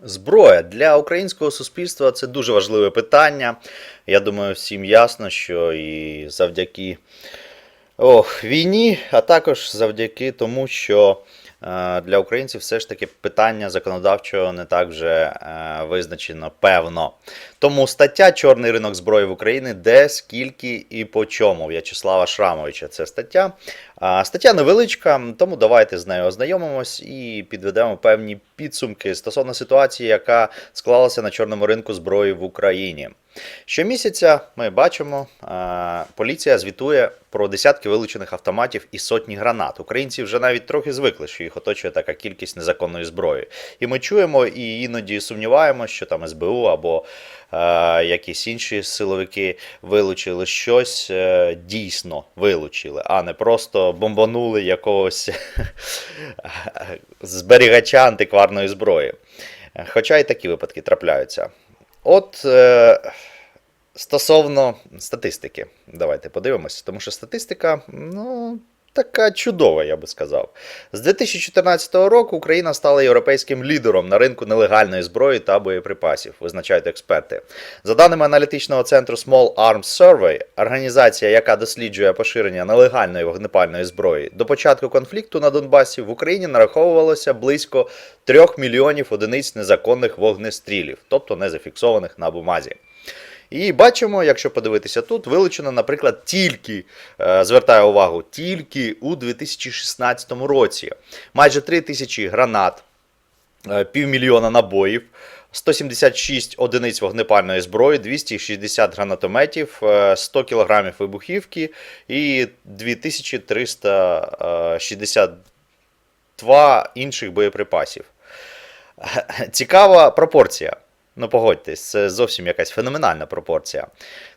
Зброя для українського суспільства це дуже важливе питання. Я думаю, всім ясно, що і завдяки ох, війні, а також завдяки тому, що для українців все ж таки питання законодавчого не так вже е, визначено певно. Тому стаття Чорний ринок зброї в Україні, де, скільки і по чому В'ячеслава Шрамовича. Це стаття. Стаття невеличка, тому давайте з нею ознайомимось і підведемо певні підсумки стосовно ситуації, яка склалася на чорному ринку зброї в Україні. Щомісяця ми бачимо, поліція звітує про десятки вилучених автоматів і сотні гранат. Українці вже навіть трохи звикли, що їх оточує така кількість незаконної зброї. І ми чуємо і іноді сумніваємося, що там СБУ або е, якісь інші силовики вилучили щось е, дійсно вилучили, а не просто бомбанули якогось зберігача антикварної зброї. Хоча і такі випадки трапляються. От е, стосовно статистики, давайте подивимося, тому що статистика, ну. Така чудова, я би сказав. З 2014 року Україна стала європейським лідером на ринку нелегальної зброї та боєприпасів, визначають експерти. За даними аналітичного центру Small Arms Survey, організація, яка досліджує поширення нелегальної вогнепальної зброї, до початку конфлікту на Донбасі в Україні нараховувалося близько 3 мільйонів одиниць незаконних вогнестрілів, тобто не зафіксованих на бумазі. І бачимо, якщо подивитися тут, вилучено, наприклад, тільки, е, звертаю увагу, тільки у 2016 році майже 3 тисячі гранат, е, півмільйона набоїв, 176 одиниць вогнепальної зброї, 260 гранатометів, е, 100 кілограмів вибухівки і 2362 інших боєприпасів. Цікава пропорція. Ну, погодьтесь, це зовсім якась феноменальна пропорція.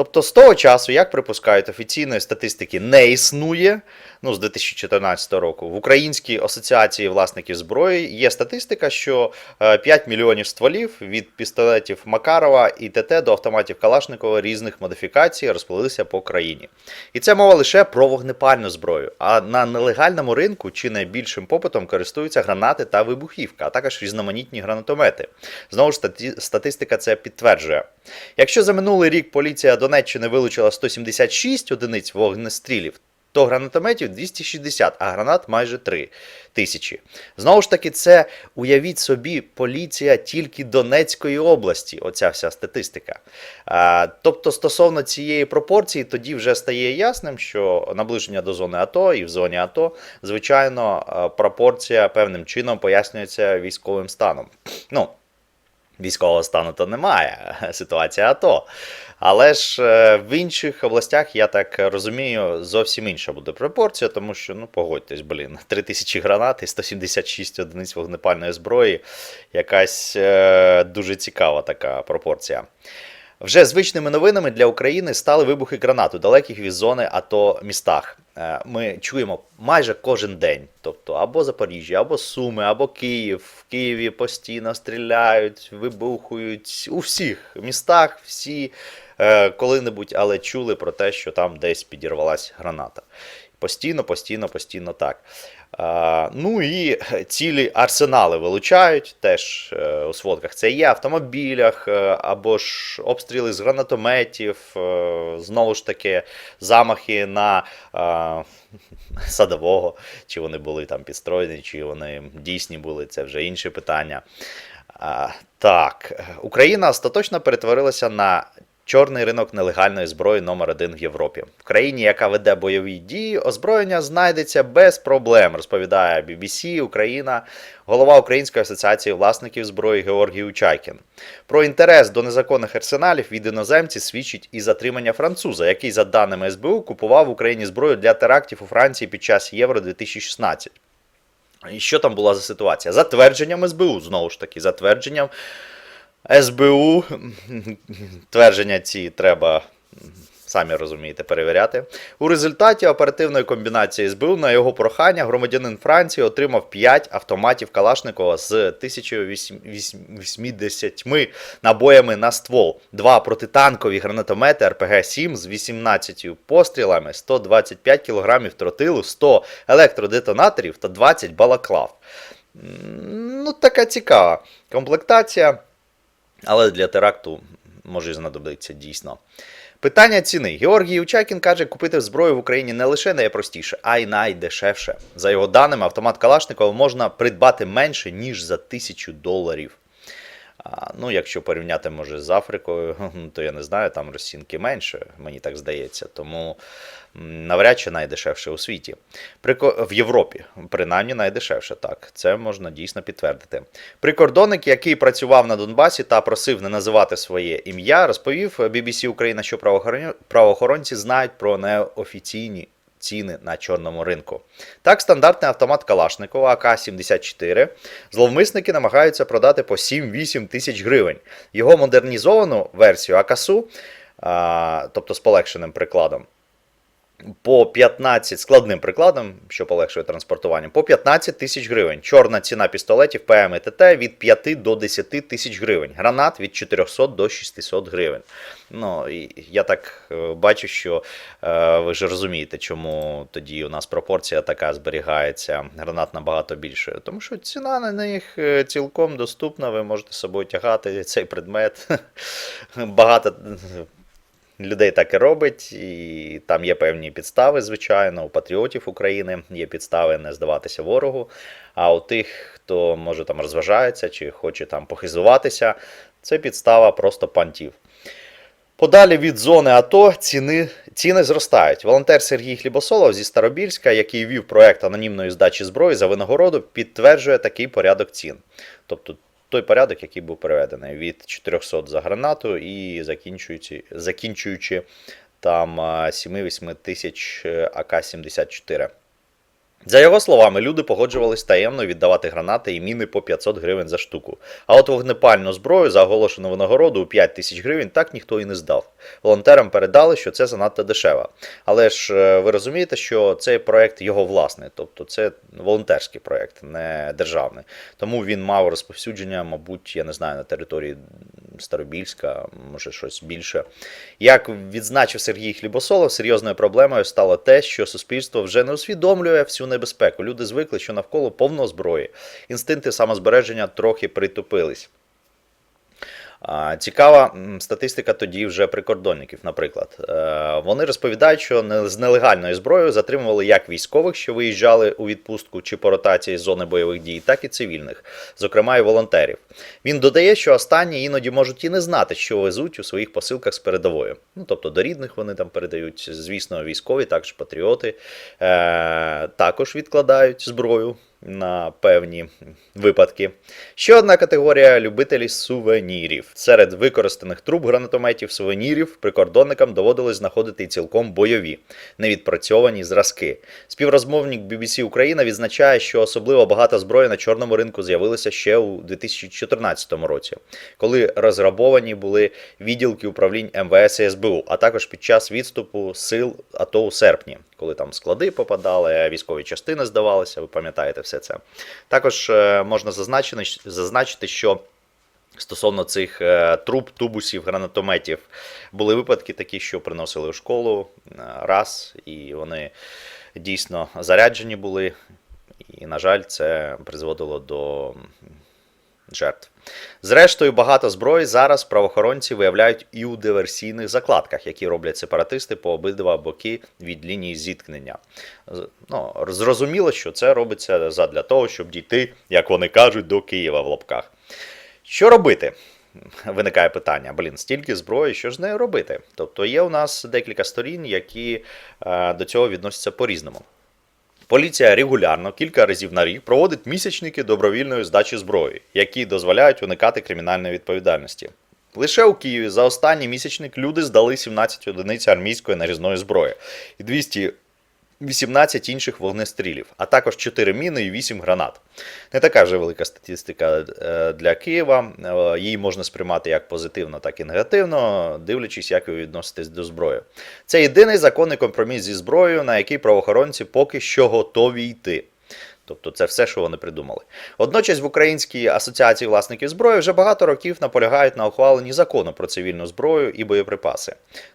Тобто, з того часу, як припускають, офіційної статистики не існує. Ну, з 2014 року в Українській асоціації власників зброї є статистика, що е, 5 мільйонів стволів від пістолетів Макарова і ТТ до автоматів Калашникова різних модифікацій розплилися по країні. І це мова лише про вогнепальну зброю. А на нелегальному ринку чи найбільшим попитом користуються гранати та вибухівка, а також різноманітні гранатомети. Знову ж статистика це підтверджує. Якщо за минулий рік поліція Донеччини вилучила 176 одиниць вогнестрілів, то гранатометів 260, а гранат майже 3 тисячі. Знову ж таки, це уявіть собі, поліція тільки Донецької області, оця вся статистика. А, тобто, стосовно цієї пропорції, тоді вже стає ясним, що наближення до зони АТО і в зоні АТО, звичайно, пропорція певним чином пояснюється військовим станом. Ну, Військового стану то немає, ситуація АТО. Але ж е, в інших областях, я так розумію, зовсім інша буде пропорція, тому що, ну, погодьтесь, блін, 3000 гранат і 176 одиниць вогнепальної зброї. Якась е, дуже цікава така пропорція. Вже звичними новинами для України стали вибухи гранат у далеких від зони АТО містах. Е, Ми чуємо майже кожен день, тобто або Запоріжжя, або Суми, або Київ. В Києві постійно стріляють, вибухують у всіх містах, всі е, коли-небудь, але чули про те, що там десь підірвалась граната. Постійно, постійно, постійно так. А, ну і цілі арсенали вилучають теж е, у сводках. Це є автомобілях, е, або ж обстріли з гранатометів, е, знову ж таки, замахи на е, садового, чи вони були там підстроєні, чи вони дійсні були, це вже інше питання. Так, Україна остаточно перетворилася на чорний ринок нелегальної зброї номер один в Європі. В країні, яка веде бойові дії, озброєння знайдеться без проблем, розповідає BBC Україна, голова Української асоціації власників зброї Георгій Учайкін. Про інтерес до незаконних арсеналів від іноземців свідчить і затримання француза, який, за даними СБУ, купував в Україні зброю для терактів у Франції під час Євро 2016. І що там була за ситуація? Затвердженням СБУ, знову ж таки, затвердженням СБУ. Твердження ці треба, самі розумієте, перевіряти. У результаті оперативної комбінації СБУ на його прохання громадянин Франції отримав 5 автоматів Калашникова з 1080 набоями на ствол, 2 протитанкові гранатомети РПГ-7 з 18 пострілами, 125 кг тротилу, 100 електродетонаторів та 20 балаклав. Ну, така цікава комплектація, але для теракту може знадобитися дійсно. Питання ціни. Георгій Учакін каже, купити зброю в Україні не лише найпростіше, а й найдешевше. За його даними, автомат Калашникова можна придбати менше, ніж за тисячу доларів. Ну, якщо порівняти, може, з Африкою, то я не знаю, там розцінки менше, мені так здається. Тому навряд чи найдешевше у світі. Прико... В Європі, принаймні найдешевше, так. Це можна дійсно підтвердити. Прикордонник, який працював на Донбасі та просив не називати своє ім'я, розповів BBC Україна, що правоохорон- правоохоронці знають про неофіційні ціни на чорному ринку. Так, стандартний автомат Калашникова АК-74 зловмисники намагаються продати по 7-8 тисяч гривень. Його модернізовану версію АКСУ, тобто з полегшеним прикладом, по 15 складним прикладом, що полегшує транспортування, по 15 тисяч гривень. Чорна ціна пістолетів ПМ і ТТ від 5 до 10 тисяч гривень. Гранат від 400 до 600 гривень. Ну, і я так е, бачу, що е, ви ж розумієте, чому тоді у нас пропорція така зберігається. Гранат набагато більше. Тому що ціна на них е, цілком доступна. Ви можете з собою тягати цей предмет. Багато людей так і робить, і там є певні підстави, звичайно. У патріотів України є підстави не здаватися ворогу. А у тих, хто може там розважається чи хоче там похизуватися, це підстава просто пантів. Подалі від зони АТО ціни, ціни зростають. Волонтер Сергій Хлібосолов зі Старобільська, який вів проект анонімної здачі зброї за винагороду, підтверджує такий порядок цін. Тобто той порядок, який був переведений від 400 за гранату і закінчуючи, закінчуючи там а, 7-8 тисяч е, АК-74. За його словами, люди погоджувались таємно віддавати гранати і міни по 500 гривень за штуку. А от вогнепальну зброю за оголошену винагороду у 5 тисяч гривень так ніхто і не здав. Волонтерам передали, що це занадто дешево. Але ж е, ви розумієте, що цей проект його власний, тобто це волонтерський проект, не державний. Тому він мав розповсюдження, мабуть, я не знаю, на території Старобільська, може щось більше. Як відзначив Сергій Хлібосолов, серйозною проблемою стало те, що суспільство вже не усвідомлює всю небезпеку. Люди звикли, що навколо повно зброї. Інстинкти самозбереження трохи притупились. Цікава статистика тоді вже прикордонників, наприклад. Е, Вони розповідають, що з нелегальною зброєю затримували як військових, що виїжджали у відпустку чи по ротації з зони бойових дій, так і цивільних, зокрема і волонтерів. Він додає, що останні іноді можуть і не знати, що везуть у своїх посилках з передовою. Ну, тобто до рідних вони там передають, звісно, військові, також патріоти, е, також відкладають зброю на певні випадки. Ще одна категорія любителі сувенірів. Серед використаних труб гранатометів сувенірів прикордонникам доводилось знаходити і цілком бойові, невідпрацьовані зразки. Співрозмовник BBC Україна відзначає, що особливо багато зброї на чорному ринку з'явилося ще у 2014 році, коли розграбовані були відділки управлінь МВС і СБУ, а також під час відступу сил АТО у серпні, коли там склади попадали, військові частини здавалися. Ви пам'ятаєте все це. Також е, можна зазначити, що. Стосовно цих е, труб, тубусів, гранатометів, були випадки такі, що приносили у школу е, раз, і вони дійсно заряджені були. І, на жаль, це призводило до жертв. Зрештою, багато зброї зараз правоохоронці виявляють і у диверсійних закладках, які роблять сепаратисти по обидва боки від лінії зіткнення. Ну, зрозуміло, що це робиться задля того, щоб дійти, як вони кажуть, до Києва в лапках. Що робити? Виникає питання: блін, стільки зброї, що ж з нею робити? Тобто є у нас декілька сторін, які е, до цього відносяться по-різному. Поліція регулярно кілька разів на рік проводить місячники добровільної здачі зброї, які дозволяють уникати кримінальної відповідальності. Лише у Києві за останній місячник люди здали 17 одиниць армійської нарізної зброї і 218 інших вогнестрілів, а також 4 міни і 8 гранат. Не така вже велика статистика е, для Києва. Е, Її можна сприймати як позитивно, так і негативно, дивлячись, як ви відноситесь до зброї. Це єдиний законний компроміс зі зброєю, на який правоохоронці поки що готові йти. Тобто це все, що вони придумали. Водночас в Українській асоціації власників зброї вже багато років наполягають на ухваленні закону про цивільну зброю і боєприпаси.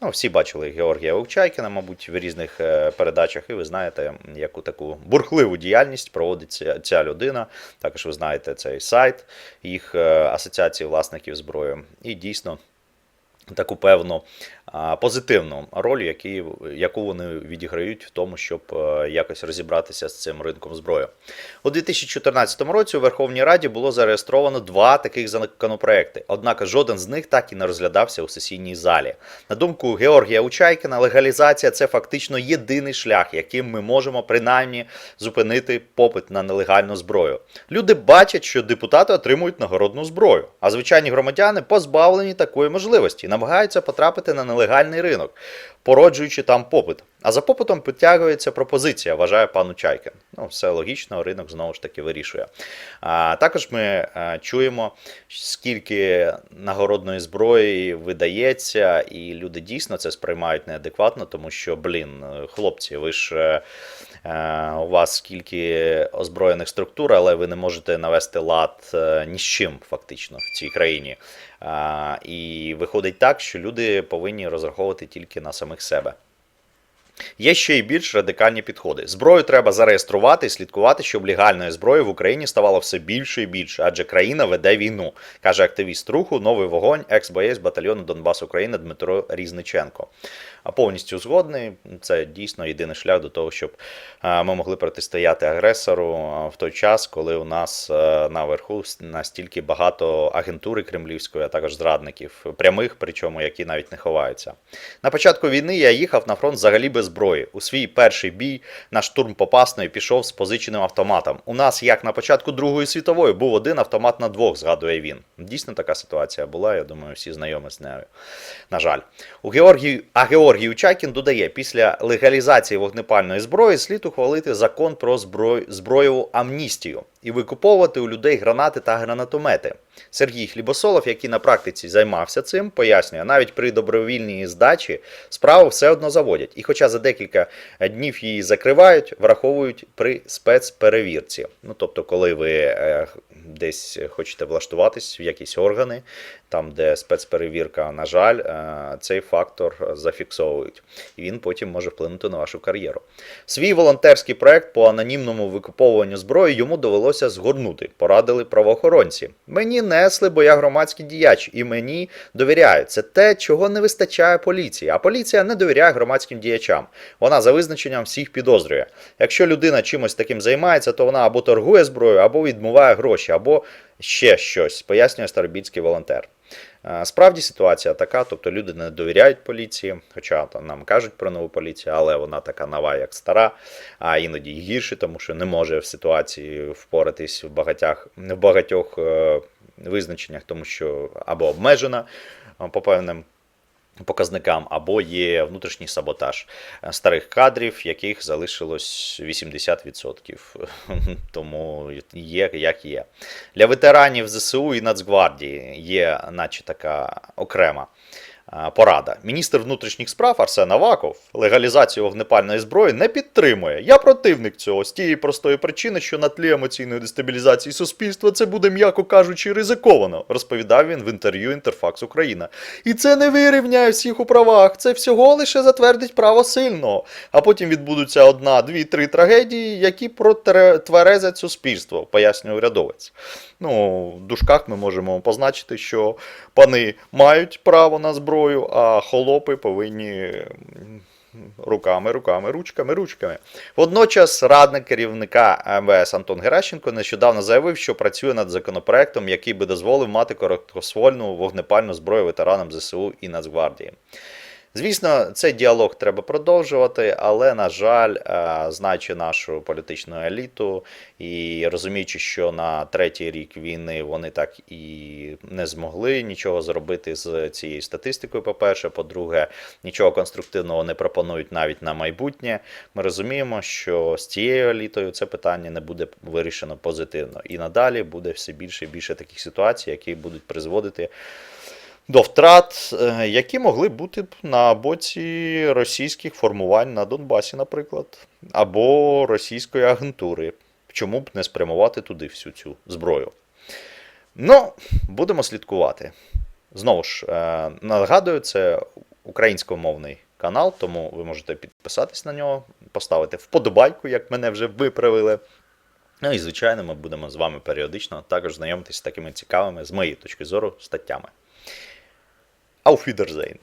Ну, всі бачили Георгія Овчайкіна, мабуть, в різних е, передачах, і ви знаєте, яку таку бурхливу діяльність проводить ця, ця людина. Також ви знаєте цей сайт їх е, асоціації власників зброї. І дійсно таку певну позитивну роль, які, яку вони відіграють в тому, щоб е, якось розібратися з цим ринком зброї. У 2014 році у Верховній Раді було зареєстровано два таких законопроекти. Однак жоден з них так і не розглядався у сесійній залі. На думку Георгія Учайкіна, легалізація це фактично єдиний шлях, яким ми можемо принаймні зупинити попит на нелегальну зброю. Люди бачать, що депутати отримують нагородну зброю, а звичайні громадяни позбавлені такої можливості, намагаються потрапити на нелегальний ринок, породжуючи там попит. А за попитом підтягується пропозиція, вважає пан Учайкін. Ну, все логічно, ринок знову ж таки вирішує. А також ми е, чуємо, скільки нагородної зброї видається, і люди дійсно це сприймають неадекватно, тому що, блін, хлопці, ви ж. е, е, У вас скільки озброєних структур, але ви не можете навести лад ні з чим фактично в цій країні. І виходить так, що люди повинні розраховувати тільки на самих себе. Є ще й більш радикальні підходи. Зброю треба зареєструвати і слідкувати, щоб легальної зброї в Україні ставало все більше і більше, адже країна веде війну, каже активіст руху Новий вогонь, екс-боєць батальйону Донбас України Дмитро Різниченко. А повністю згодний, це дійсно єдиний шлях до того, щоб ми могли протистояти агресору в той час, коли у нас наверху настільки багато агентури кремлівської, а також зрадників, прямих, причому які навіть не ховаються. На початку війни я їхав на фронт взагалі без зброї. У свій перший бій на штурм Попасної пішов з позиченим автоматом. У нас, як на початку Другої світової, був один автомат на двох, згадує він. Дійсно така ситуація була. Я думаю, всі знайомі з нею. На жаль, у Георгію, а Георгій Учайкін додає, після легалізації вогнепальної зброї слід ухвалити закон про зброю, зброєву амністію і викуповувати у людей гранати та гранатомети. Сергій Хлібосолов, який на практиці займався цим, пояснює, навіть при добровільній здачі справу все одно заводять. І хоча за декілька днів її закривають, враховують при спецперевірці. Ну тобто, коли ви е, десь хочете влаштуватись в якісь органи, там, де спецперевірка, на жаль, е, цей фактор зафіксовують, і він потім може вплинути на вашу кар'єру. Свій волонтерський проект по анонімному викуповуванню зброї йому довелося згорнути, порадили правоохоронці. Мені несли, бо я громадський діяч, і мені довіряють. Це те, чого не вистачає поліції. А поліція не довіряє громадським діячам. Вона за визначенням всіх підозрює. Якщо людина чимось таким займається, то вона або торгує зброєю, або відмиває гроші, або ще щось, пояснює старобільський волонтер. Е, Справді ситуація така, тобто люди не довіряють поліції, хоча нам кажуть про нову поліцію, але вона така нова, як стара, а іноді й гірше, тому що не може в ситуації впоратись в багатьох, в багатьох е, визначеннях, тому що або обмежена е, по певним показникам, або є внутрішній саботаж е, старих кадрів, яких залишилось 80%. Тому є як є. Для ветеранів ЗСУ і Нацгвардії є, наче така окрема. Е, Порада. Міністр внутрішніх справ Арсен Аваков легалізацію вогнепальної зброї не підтримує. Я противник цього з тієї простої причини, що на тлі емоційної дестабілізації суспільства це буде, м'яко кажучи, ризиковано, розповідав він в інтерв'ю Інтерфакс Україна. І це не вирівняє всіх у правах, це всього лише затвердить право сильного. А потім відбудуться одна, дві, три трагедії, які протверезять суспільство, пояснює урядовець. Ну, в дужках ми можемо позначити, що пани мають право на зброю, а холопи повинні. Руками, руками, ручками, ручками. Водночас радник керівника МВС Антон Геращенко нещодавно заявив, що працює над законопроектом, який би дозволив мати короткосвольну вогнепальну зброю ветеранам ЗСУ і Нацгвардії. Звісно, цей діалог треба продовжувати, але, на жаль, е, знаючи нашу політичну еліту і розуміючи, що на третій рік війни вони так і не змогли нічого зробити з цією статистикою. По-перше, по-друге, нічого конструктивного не пропонують навіть на майбутнє. Ми розуміємо, що з цією елітою це питання не буде вирішено позитивно. І надалі буде все більше і більше таких ситуацій, які будуть призводити до втрат, е, які могли бути б на боці російських формувань на Донбасі, наприклад, або російської агентури. чому б не спрямувати туди всю цю зброю. Ну, будемо слідкувати. Знову ж, е, нагадую, це українськомовний канал, тому ви можете підписатись на нього, поставити вподобайку, як мене вже виправили. Ну і, звичайно, ми будемо з вами періодично також знайомитися з такими цікавими, з моєї точки зору, статтями. Auf Wiedersehen.